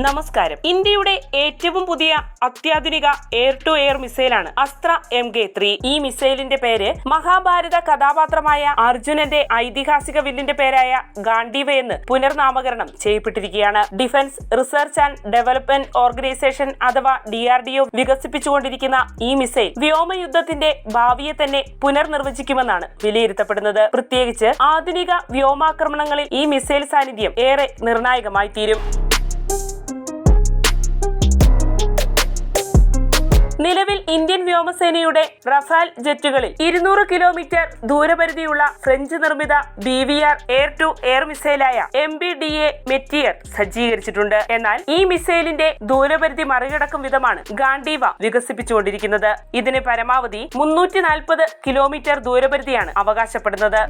നമസ്കാരം. ഇന്ത്യയുടെ ഏറ്റവും പുതിയ അത്യാധുനിക എയർ ടു എയർ മിസൈലാണ് അസ്ത്ര എം കെ ത്രീ. ഈ മിസൈലിന്റെ പേര് മഹാഭാരത കഥാപാത്രമായ അർജുനന്റെ ഐതിഹാസിക വില്ലിന്റെ പേരായ ഗാന്ധിവ എന്ന് പുനർനാമകരണം ചെയ്യപ്പെട്ടിരിക്കുകയാണ്. Defence research and development organisation അഥവാ ഡി ആർ ഡി ഒ വികസിപ്പിച്ചുകൊണ്ടിരിക്കുന്ന ഈ മിസൈൽ വ്യോമയുദ്ധത്തിന്റെ ഭാവിയെ തന്നെ പുനർനിർവചിക്കുമെന്നാണ് വിലയിരുത്തപ്പെടുന്നത്. പ്രത്യേകിച്ച് ആധുനിക വ്യോമാക്രമണങ്ങളിൽ ഈ മിസൈൽ സാന്നിധ്യം ഏറെ നിർണായകമായി തീരും നിലവിൽ ഇന്ത്യൻ വ്യോമസേനയുടെ റഫാൽ ജെറ്റുകളിൽ ഇരുന്നൂറ് കിലോമീറ്റർ ദൂരപരിധിയുള്ള ഫ്രഞ്ച് നിർമ്മിത B V R air to air മിസൈലായ M B D A meteor സജ്ജീകരിച്ചിട്ടുണ്ട്. എന്നാൽ ഈ മിസൈലിന്റെ ദൂരപരിധി മറികടക്കും വിധമാണ് ഗാണ്ടീവ വികസിപ്പിച്ചുകൊണ്ടിരിക്കുന്നത്. ഇതിന് പരമാവധി മുന്നൂറ്റി നാൽപ്പത് കിലോമീറ്റർ ദൂരപരിധിയാണ് അവകാശപ്പെടുന്നത്.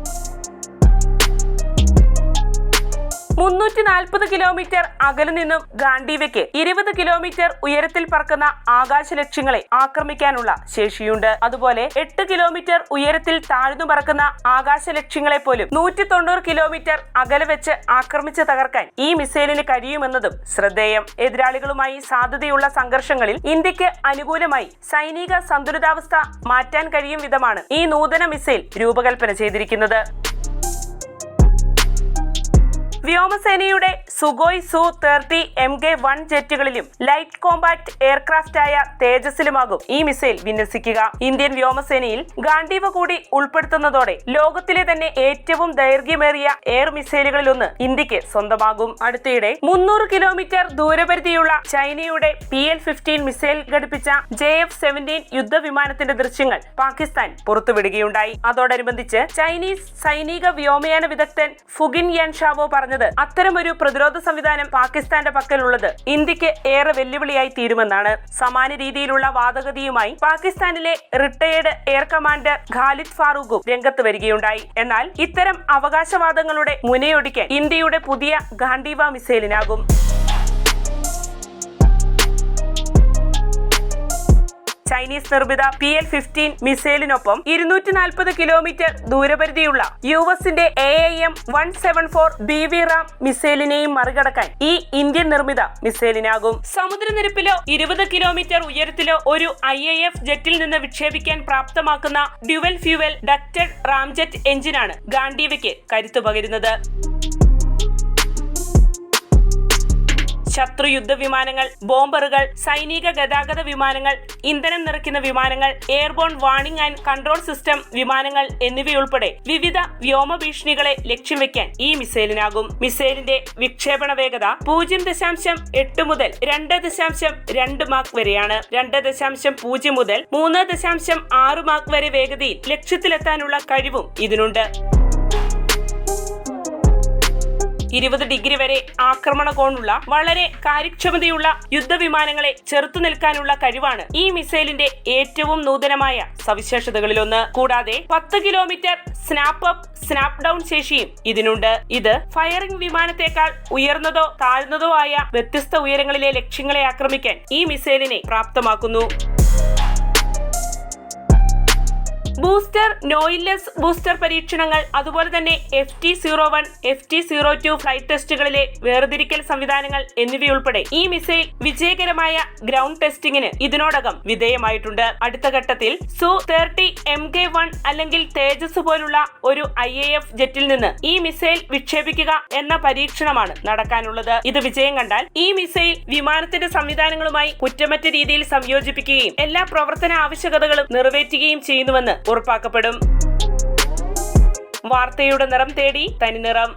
മുന്നൂറ്റി നാൽപ്പത് കിലോമീറ്റർ അകലെ നിന്നും ഗാന്ഡീവയ്ക്ക് ഇരുപത് കിലോമീറ്റർ ഉയരത്തിൽ പറക്കുന്ന ആകാശ ലക്ഷ്യങ്ങളെ ആക്രമിക്കാനുള്ള ശേഷിയുണ്ട്. അതുപോലെ എട്ട് കിലോമീറ്റർ ഉയരത്തിൽ താഴ്ന്നു പറക്കുന്ന ആകാശ ലക്ഷ്യങ്ങളെ പോലും നൂറ്റി തൊണ്ണൂറ് കിലോമീറ്റർ അകലെ വെച്ച് ആക്രമിച്ച് തകർക്കാൻ ഈ മിസൈലിന് കഴിയുമെന്നതും ശ്രദ്ധേയം. എതിരാളികളുമായി സാധ്യതയുള്ള സംഘർഷങ്ങളിൽ ഇന്ത്യയ്ക്ക് അനുകൂലമായി സൈനിക സന്തുലിതാവസ്ഥ മാറ്റാൻ കഴിയും വിധമാണ് ഈ നൂതന മിസൈൽ രൂപകൽപ്പന ചെയ്തിരിക്കുന്നത്. വ്യോമസേനയുടെ Sukhoi Su thirty M K one ജെറ്റുകളിലും light compact എയർക്രാഫ്റ്റായ തേജസിലുമാകും ഈ മിസൈൽ വിന്യസിക്കുക. ഇന്ത്യൻ വ്യോമസേനയിൽ ഗാന്ധിവ കൂടി ഉൾപ്പെടുത്തുന്നതോടെ ലോകത്തിലെ തന്നെ ഏറ്റവും ദൈർഘ്യമേറിയ എയർ മിസൈലുകളിലൊന്ന് ഇന്ത്യയ്ക്ക് സ്വന്തമാകും. അടുത്തിടെ മുന്നൂറ് കിലോമീറ്റർ ദൂരപരിധിയുള്ള ചൈനയുടെ പി എൽ ഫിഫ്റ്റീൻ മിസൈൽ ഘടിപ്പിച്ച ജെ എഫ് സെവന്റീൻ യുദ്ധവിമാനത്തിന്റെ ദൃശ്യങ്ങൾ പാകിസ്ഥാൻ പുറത്തുവിടുകയുണ്ടായി. അതോടനുബന്ധിച്ച് ചൈനീസ് സൈനിക വ്യോമയാന വിദഗ്ധൻ ഫുഗിൻ യാൻ ഷാവോ പറഞ്ഞത്. അത്തരമൊരു പ്രതിരോധ സംവിധാനം പാകിസ്ഥാന്റെ പക്കലുള്ളത് ഇന്ത്യയ്ക്ക് ഏറെ വെല്ലുവിളിയായി തീരുമെന്നാണ്. സമാന രീതിയിലുള്ള വാദഗതിയുമായി പാകിസ്ഥാനിലെ റിട്ടയേർഡ് എയർ കമാൻഡർ ഖാലിദ് ഫാറൂഖും രംഗത്ത് വരികയുണ്ടായി. എന്നാൽ ഇത്തരം അവകാശവാദങ്ങളുടെ മുനയൊടിക്കാൻ ഇന്ത്യയുടെ പുതിയ ഗാന്ധിവ മിസൈലിനാകും. ചൈനീസ് നിർമ്മിത പി എൽ ഫിഫ്റ്റീൻ മിസൈലിനൊപ്പം ഇരുന്നൂറ്റി നാൽപ്പത് കിലോമീറ്റർ ദൂരപരിധിയുള്ള യു എസിന്റെ A I M one seven four B V Ram മിസൈലിനെയും മറികടക്കാൻ ഈ ഇന്ത്യൻ നിർമ്മിത മിസൈലിനാകും. സമുദ്രനിരപ്പിലോ ഇരുപത് കിലോമീറ്റർ ഉയരത്തിലോ ഒരു ഐ എ എഫ് ജെറ്റിൽ നിന്ന് വിക്ഷേപിക്കാൻ പ്രാപ്തമാക്കുന്ന ഡ്യുവൽ ഫ്യൂവൽ ഡക്റ്റഡ് റാംജെറ്റ് എഞ്ചിനാണ് ഗാന്ഡീവയ്ക്ക് കരുത്തു പകരുന്നത് ശത്രു യുദ്ധ വിമാനങ്ങൾ ബോംബറുകൾ സൈനിക ഗതാഗത വിമാനങ്ങൾ ഇന്ധനം നിറയ്ക്കുന്ന വിമാനങ്ങൾ airborne warning and control system വിമാനങ്ങൾ എന്നിവയുൾപ്പെടെ വിവിധ വ്യോമ ഭീഷണികളെ ലക്ഷ്യം വെക്കാൻ ഈ മിസൈലിനാകും. മിസൈലിന്റെ വിക്ഷേപണ വേഗത പൂജ്യം ദശാംശം എട്ട് മുതൽ രണ്ട് ദശാംശം രണ്ട് മാർക്ക് വരെയാണ്. രണ്ട് ദശാംശം പൂജ്യം മുതൽ മൂന്ന് ദശാംശം ആറ് മാർക്ക് വരെ വേഗതയിൽ ലക്ഷ്യത്തിലെത്താനുള്ള കഴിവും ഇതിനുണ്ട്. ഇരുപത് ഡിഗ്രി വരെ ആക്രമണ കോണുള്ള വളരെ കാര്യക്ഷമതയുള്ള യുദ്ധവിമാനങ്ങളെ ചെറുത്തു നിൽക്കാനുള്ള കഴിവാണ് ഈ മിസൈലിന്റെ ഏറ്റവും നൂതനമായ സവിശേഷതകളിലൊന്ന്. കൂടാതെ പത്ത് kilometre snap up snap down ശേഷിയും ഇതിനുണ്ട്. ഇത് ഫയറിംഗ് വിമാനത്തെക്കാൾ ഉയർന്നതോ താഴ്ന്നതോ ആയ വ്യത്യസ്ത ഉയരങ്ങളിലെ ലക്ഷ്യങ്ങളെ ആക്രമിക്കാൻ ഈ മിസൈലിനെ പ്രാപ്തമാക്കുന്നു. ബൂസ്റ്റർ നോയിലെസ് ബൂസ്റ്റർ പരീക്ഷണങ്ങൾ അതുപോലെ തന്നെ F T zero one F T zero two flight ടെസ്റ്റുകളിലെ വേർതിരിക്കൽ സംവിധാനങ്ങൾ എന്നിവയുൾപ്പെടെ ഈ മിസൈൽ വിജയകരമായ ഗ്രൗണ്ട് ടെസ്റ്റിംഗിന് ഇതിനോടകം വിധേയമായിട്ടുണ്ട്. അടുത്ത ഘട്ടത്തിൽ സു തേർട്ടി എം കെ വൺ അല്ലെങ്കിൽ തേജസ് പോലുള്ള ഒരു ഐ എ എഫ് ജെറ്റിൽ നിന്ന് ഈ മിസൈൽ വിക്ഷേപിക്കുക എന്ന പരീക്ഷണമാണ് നടക്കാനുള്ളത്. ഇത് വിജയം കണ്ടാൽ ഈ മിസൈൽ വിമാനത്തിന്റെ സംവിധാനങ്ങളുമായി കുറ്റമറ്റ രീതിയിൽ സംയോജിപ്പിക്കുകയും എല്ലാ പ്രവർത്തന ആവശ്യകതകളും നിറവേറ്റുകയും ചെയ്യുന്നുവെന്ന് ഉറപ്പാക്കപ്പെടും. വാർത്തയുടെ നിറം തേടി തനിനിറം